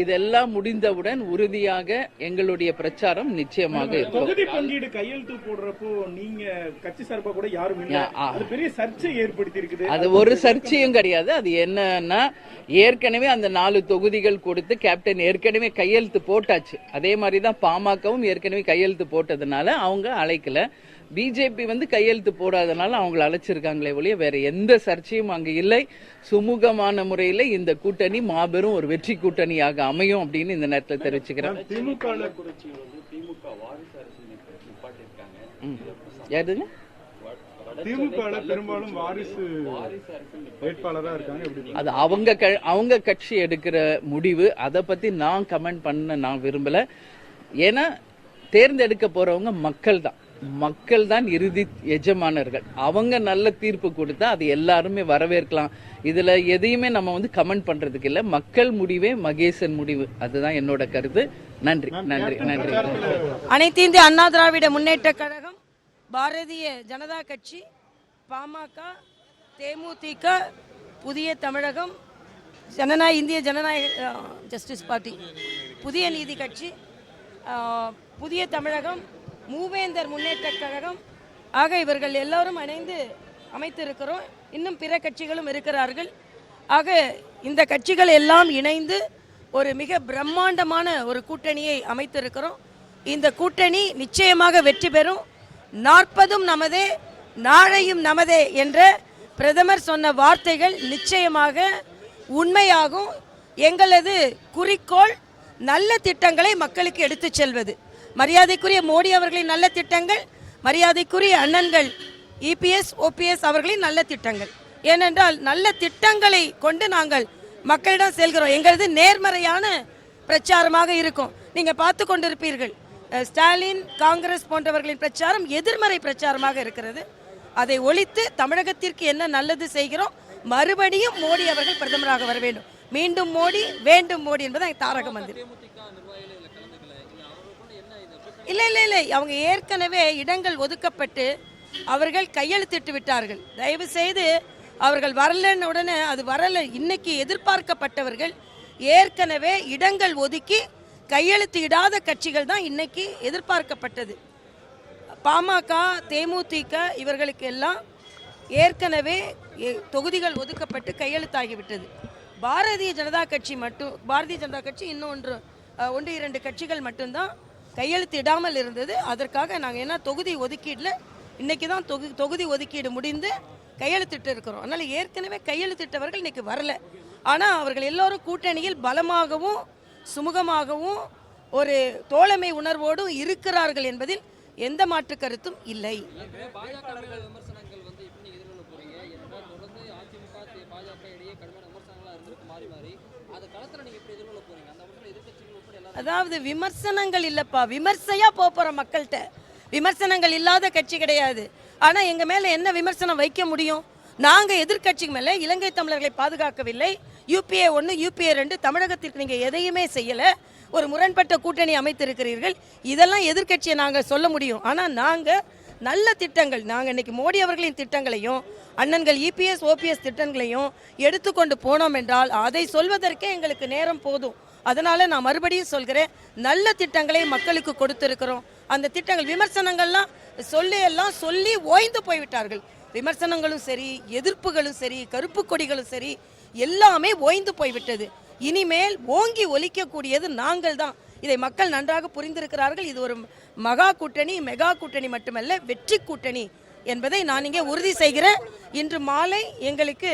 இதெல்லாம் முடிந்தவுடன் உறுதியாக எங்களுடைய பிரச்சாரம் நிச்சயமாக இருக்கும். தொகுதி பங்கீடு கையெழுத்து போடுறப்போ நீங்க கட்சி சார்பா கூட யாரும். அது பெரிய சர்ச்சை ஏற்படுத்தி இருக்குது அது ஒரு சர்ச்சையும் கிடையாது. அது என்னன்னா ஏற்கனவே அந்த நாலு தொகுதிகள் கொடுத்து கேப்டன் ஏற்கனவே கையெழுத்து போட்டாச்சு. அதே மாதிரி தான் பாமகவும் ஏற்கனவே கையெழுத்து போட்டதுனால அவங்க அழைக்கல. பிஜேபி வந்து கையெழுத்து போடாதனால அவங்கள அழைச்சிருக்காங்களே ஒழிய வேற எந்த சர்ச்சையும் அங்க இல்லை. சுமூகமான முறையில் இந்த கூட்டணி மாபெரும் ஒரு வெற்றி கூட்டணியாக அமையும் அப்படின்னு இந்த நேரத்தில் தெரிவிச்சுக்கிறேன். யாருங்க? அது அவங்க அவங்க கட்சி எடுக்கிற முடிவு. அதை பத்தி நான் கமெண்ட் பண்ண நான் விரும்பல. ஏன்னா தேர்ந்தெடுக்க போறவங்க மக்கள் தான் மக்கள் தான் இறுதி எஜமானர்கள். அவங்க நல்ல தீர்ப்பு கொடுத்தா அது எல்லாருமே வரவேற்கலாம். இதுல எதையுமே நம்ம வந்து கமெண்ட் பண்றதுக்கு இல்ல. மக்கள் முடிவே மகேசன் முடிவு. அதுதான் என்னோட கருத்து. நன்றி நன்றி. நன்றி அனைத்து இந்திய அண்ணா திராவிட முன்னேற்ற கழகம் பாரதிய ஜனதா கட்சி பாமக தேமுதிக புதிய தமிழகம் ஜனநாயக இந்திய ஜனநாயக ஜஸ்டிஸ் பார்ட்டி புதிய நீதி கட்சி புதிய தமிழகம் மூவேந்தர் முன்னேற்ற கழகம். ஆக இவர்கள் எல்லோரும் இணைந்து அமைத்திருக்கிறோம். இன்னும் பிற கட்சிகளும் இருக்கிறார்கள். ஆக இந்த கட்சிகள் எல்லாம் இணைந்து ஒரு மிக பிரம்மாண்டமான ஒரு கூட்டணியை அமைத்திருக்கிறோம். இந்த கூட்டணி நிச்சயமாக வெற்றி பெறும். நாற்பதும் நமதே நாளையும் நமதே என்ற பிரதமர் சொன்ன வார்த்தைகள் நிச்சயமாக உண்மையாகும். எங்களது குறிக்கோள் நல்ல திட்டங்களை மக்களுக்கு எடுத்துச் செல்வது. மரியாதைக்குரிய மோடி அவர்களின் நல்ல திட்டங்கள் மரியாதைக்குரிய அண்ணன்கள் இபிஎஸ் ஓபிஎஸ் அவர்களின் நல்ல திட்டங்கள். ஏனென்றால் நல்ல திட்டங்களை கொண்டு நாங்கள் மக்களிடம் செல்கிறோம். எங்களது நேர்மறையான பிரச்சாரமாக இருக்கும். நீங்கள் பார்த்து கொண்டிருப்பீர்கள் ஸ்டாலின் காங்கிரஸ் போன்றவர்களின் பிரச்சாரம் எதிர்மறை பிரச்சாரமாக இருக்கிறது. அதை ஒழித்து தமிழகத்திற்கு என்ன நல்லது செய்கிறோம்? மறுபடியும் மோடி அவர்கள் பிரதமராக வர வேண்டும். மீண்டும் மோடி வேண்டும் மோடி என்பது தாரக மந்திரம் இல்லை இல்லை இல்லை. அவங்க ஏற்கனவே இடங்கள் ஒதுக்கப்பட்டு அவர்கள் கையெழுத்திட்டு விட்டார்கள். தயவு செய்து அவர்கள் வரலன்னு உடனே அது வரலை. இன்னைக்கு எதிர்பார்க்கப்பட்டவர்கள் ஏற்கனவே இடங்கள் ஒதுக்கி கையெழுத்து இடாத கட்சிகள் தான் இன்னைக்கு எதிர்பார்க்கப்பட்டது. பாமக தேமுதிக இவர்களுக்கு எல்லாம் ஏற்கனவே தொகுதிகள் ஒதுக்கப்பட்டு கையெழுத்தாகிவிட்டது. பாரதிய ஜனதா கட்சி மட்டும் பாரதிய ஜனதா கட்சி இன்னும் ஒன்று ஒன்று இரண்டு கட்சிகள் மட்டும்தான் கையெழுத்து இடாமல் இருந்தது. அதற்காக நாங்கள் என்ன தொகுதி ஒதுக்கீட்டில் இன்னைக்கு தான் தொகு தொகுதி ஒதுக்கீடு முடிந்து கையெழுத்திட்டு இருக்கிறோம். அதனால் ஏற்கனவே கையெழுத்திட்டவர்கள் இன்றைக்கி வரல. ஆனால் அவர்கள் எல்லோரும் கூட்டணியில் பலமாகவும் சுமூகமாகவும் ஒரு தோழமை உணர்வோடும் இருக்கிறார்கள் என்பதில் எந்த மாற்று கருத்தும் இல்லை. விமர்சனங்கள் வந்து எப்படி எதிர்கொள்ள அந்த விமர்சனம் எதிர்க்கட்சிகள் உட்பட எல்லாரும் அதாவது விமர்சனங்கள் இல்லைப்பா. விமர்சையாக போகிற மக்கள்கிட்ட. விமர்சனங்கள் இல்லாத கட்சி கிடையாது. ஆனால் எங்கள் மேலே என்ன விமர்சனம் வைக்க முடியும்? நாங்கள் எதிர்க்கட்சிக்கு மேலே இலங்கை தமிழர்களை பாதுகாக்கவில்லை. யூபிஏ ஒன்று யூபிஏ ரெண்டு தமிழகத்திற்கு நீங்கள் எதையுமே செய்யலை. ஒரு முரண்பட்ட கூட்டணி அமைத்திருக்கிறீர்கள். இதெல்லாம் எதிர்க்கட்சியை நாங்கள் சொல்ல முடியும். ஆனால் நாங்கள் நல்ல திட்டங்கள் நாங்கள் இன்னைக்கு மோடி அவர்களின் திட்டங்களையும் அண்ணன்கள் இபிஎஸ் ஓபிஎஸ் திட்டங்களையும் எடுத்துக்கொண்டு போனோம் என்றால் அதை சொல்வதற்கே எங்களுக்கு நேரம் போதும். அதனால நான் மறுபடியும் சொல்கிறேன் நல்ல திட்டங்களை மக்களுக்கு கொடுத்திருக்கிறோம். அந்த திட்டங்கள் விமர்சனங்கள்லாம் சொல்லி எல்லாம் சொல்லி ஓய்ந்து போய்விட்டார்கள். விமர்சனங்களும் சரி எதிர்ப்புகளும் சரி கருப்பு கொடிகளும் சரி எல்லாமே ஓய்ந்து போய்விட்டது. இனிமேல் ஓங்கி ஒலிக்கக்கூடியது நாங்கள் தான். இதை மக்கள் நன்றாக புரிந்திருக்கிறார்கள். இது ஒரு மகா கூட்டணி மெகா கூட்டணி மட்டுமல்ல வெற்றி கூட்டணி என்பதை நான் இங்கே உறுதி செய்கிறேன். இன்று மாலை எங்களுக்கு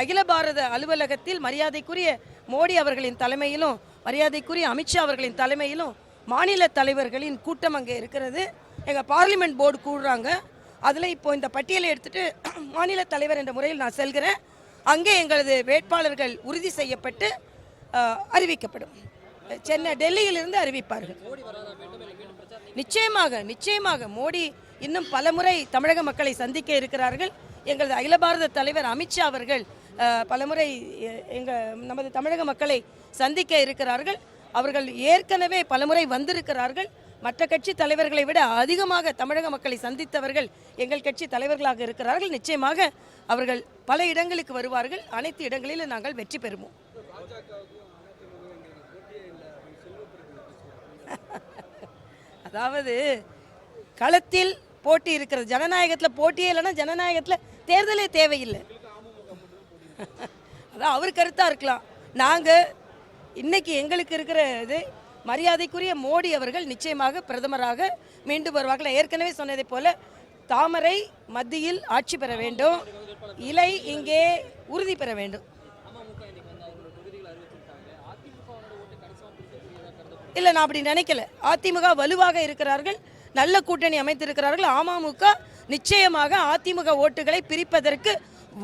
அகில பாரத அலுவலகத்தில் மரியாதைக்குரிய மோடி அவர்களின் தலைமையிலும் மரியாதைக்குரிய அமித்ஷா அவர்களின் தலைமையிலும் மாநில தலைவர்களின் கூட்டம் அங்கே இருக்கிறது. எங்கள் பார்லிமெண்ட் போர்டு கூடுறாங்க. அதில் இப்போ இந்த பட்டியலை எடுத்துட்டு மாநில தலைவர் என்ற முறையில் நான் செல்கிறேன். அங்கே எங்களது வேட்பாளர்கள் உறுதி செய்யப்பட்டு அறிவிக்கப்படும். சென்னை டெல்லியிலிருந்து அறிவிப்பார்கள். நிச்சயமாக நிச்சயமாக மோடி இன்னும் பலமுறை தமிழக மக்களை சந்திக்க இருக்கிறார்கள். எங்களது அகில பாரத தலைவர் அமித்ஷா அவர்கள் பலமுறை எங்கள் நமது தமிழக மக்களை சந்திக்க இருக்கிறார்கள். அவர்கள் ஏற்கனவே பலமுறை வந்திருக்கிறார்கள். மற்ற கட்சி தலைவர்களை விட அதிகமாக தமிழக மக்களை சந்தித்தவர்கள் எங்கள் கட்சி தலைவர்களாக இருக்கிறார்கள். நிச்சயமாக அவர்கள் பல இடங்களுக்கு வருவார்கள். அனைத்து இடங்களிலும் நாங்கள் வெற்றி பெறுவோம். அதாவது களத்தில் போட்டி இருக்கிறது. ஜனநாயகத்தில் போட்டியே இல்லைன்னா ஜனநாயகத்தில் தேர்தலே தேவையில்லை. அதான் அவர் கருத்தாக இருக்கலாம். நாங்கள் இன்னைக்கு எங்களுக்கு இருக்கிற இது மரியாதைக்குரிய மோடி அவர்கள் நிச்சயமாக பிரதமராக மீண்டும் வருவார்கள். ஏற்கனவே சொன்னதைப் போல தாமரை மத்தியில் ஆட்சி பெற வேண்டும். இலை இங்கே உறுதி பெற வேண்டும். இல்லை நான் அப்படி நினைக்கல. அதிமுக வலுவாக இருக்கிறார்கள் நல்ல கூட்டணி அமைத்திருக்கிறார்கள். அமமுக நிச்சயமாக அதிமுக ஓட்டுகளை பிரிப்பதற்கு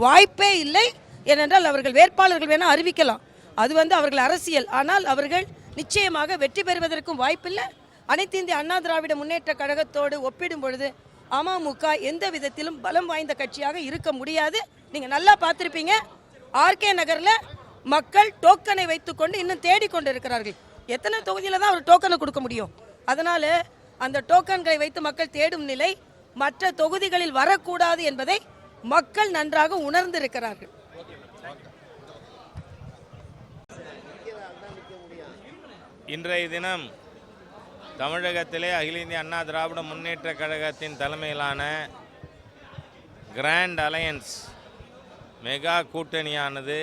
வாய்ப்பே இல்லை. ஏனென்றால் அவர்கள் வேட்பாளர்கள் வேணால் அறிவிக்கலாம். அது வந்து அவர்கள் அரசியல். ஆனால் அவர்கள் நிச்சயமாக வெற்றி பெறுவதற்கும் வாய்ப்பில்லை. அனைத்து இந்திய அண்ணா திராவிட முன்னேற்ற கழகத்தோடு ஒப்பிடும் பொழுது அமமுக எந்த விதத்திலும் பலம் வாய்ந்த கட்சியாக இருக்க முடியாது. நீங்கள் நல்லா பார்த்துருப்பீங்க. ஆர்கே நகரில் மக்கள் டோக்கனை வைத்துக்கொண்டு இன்னும் தேடிக்கொண்டு இருக்கிறார்கள் எத்தனை தொகுதியில் தான் ஒரு டோக்கனை கொடுக்க முடியும்? அதனால் அந்த டோக்கன்களை வைத்து மக்கள் தேடும் நிலை மற்ற தொகுதிகளில் வரக்கூடாது என்பதை மக்கள் நன்றாக உணர்ந்திருக்கிறார்கள். இன்றைய தினம் தமிழகத்திலே அகில இந்திய அண்ணா திராவிட முன்னேற்ற கழகத்தின் தலைமையிலான கிராண்ட் அலையன்ஸ் மெகா கூட்டணியானது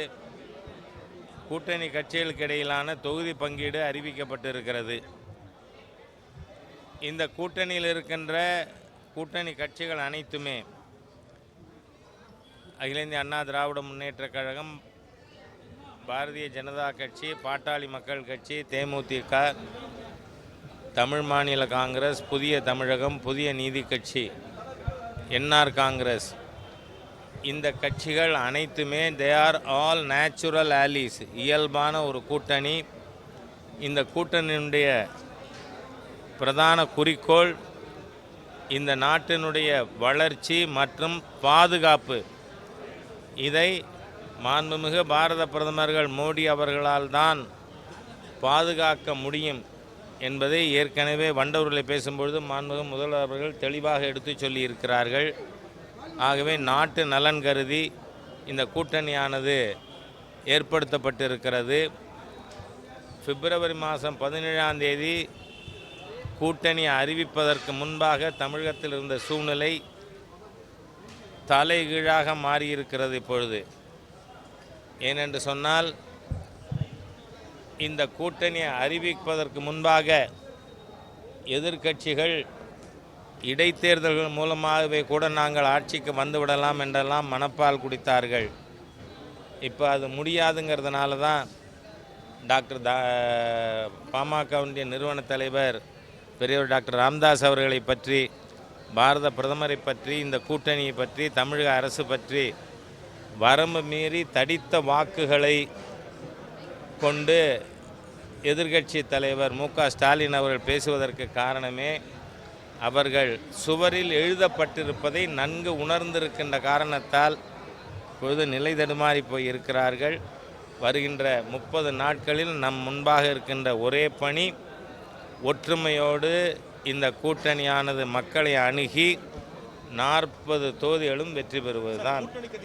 கூட்டணி கட்சிகளுக்கு இடையிலான தொகுதி பங்கீடு அறிவிக்கப்பட்டிருக்கிறது. இந்த கூட்டணியில் இருக்கின்ற கூட்டணி கட்சிகள் அனைத்துமே அகில இந்திய அண்ணா திராவிட முன்னேற்ற கழகம் பாரதிய ஜனதா கட்சி பாட்டாளி மக்கள் கட்சி தேமுதிக தமிழ் மாநில காங்கிரஸ் புதிய தமிழகம் புதிய நீதி கட்சி என்ஆர் காங்கிரஸ். இந்த கட்சிகள் அனைத்துமே they are all natural allies இயல்பான ஒரு கூட்டணி. இந்த கூட்டணியினுடைய பிரதான குறிக்கோள் இந்த நாட்டினுடைய வளர்ச்சி மற்றும் பாதுகாப்பு. இதை மாண்புமிகு பாரத பிரதமர்கள் மோடி அவர்களால் தான் பாதுகாக்க முடியும் என்பதை ஏற்கனவே வண்டவர்களை பேசும்பொழுது மாண்புமிகு முதல்வர் அவர்கள் தெளிவாக எடுத்துச் சொல்லியிருக்கிறார்கள். ஆகவே நாட்டு நலன் கருதி இந்த கூட்டணியானது ஏற்படுத்தப்பட்டிருக்கிறது. பிப்ரவரி மாதம் பதினேழாம் தேதி கூட்டணி அறிவிப்பதற்கு முன்பாக தமிழகத்தில் இருந்த சூழ்நிலை தலைகீழாக மாறியிருக்கிறது இப்பொழுது. ஏனென்று சொன்னால் இந்த கூட்டணியை அறிவிப்பதற்கு முன்பாக எதிர்க்கட்சிகள் இடைத்தேர்தல்கள் மூலமாகவே கூட நாங்கள் ஆட்சிக்கு வந்துவிடலாம் என்றெல்லாம் மனப்பால் குடித்தார்கள். இப்போ அது முடியாதுங்கிறதுனால தான் டாக்டர் தா பாமகவுடைய நிறுவன தலைவர் பெரியவர் டாக்டர் ராம்தாஸ் அவர்களை பற்றி பாரத பிரதமரை பற்றி இந்த கூட்டணியை பற்றி தமிழக அரசு பற்றி வரம்பு மீறி தடித்த வாக்குகளை கொண்டு எதிர்கட்சி தலைவர் மு ஸ்டாலின் அவர்கள் பேசுவதற்கு காரணமே அவர்கள் சுவரில் எழுதப்பட்டிருப்பதை நன்கு உணர்ந்திருக்கின்ற காரணத்தால் இப்பொழுது நிலை தடுமாறி போய் இருக்கிறார்கள் வருகின்ற முப்பது நாட்களில் நம் முன்பாக இருக்கின்ற ஒரே பணி ஒற்றுமையோடு இந்த கூட்டணியானது மக்களை அணுகி நாற்பது தொகுதிகளும் வெற்றி பெறுவதுதான்.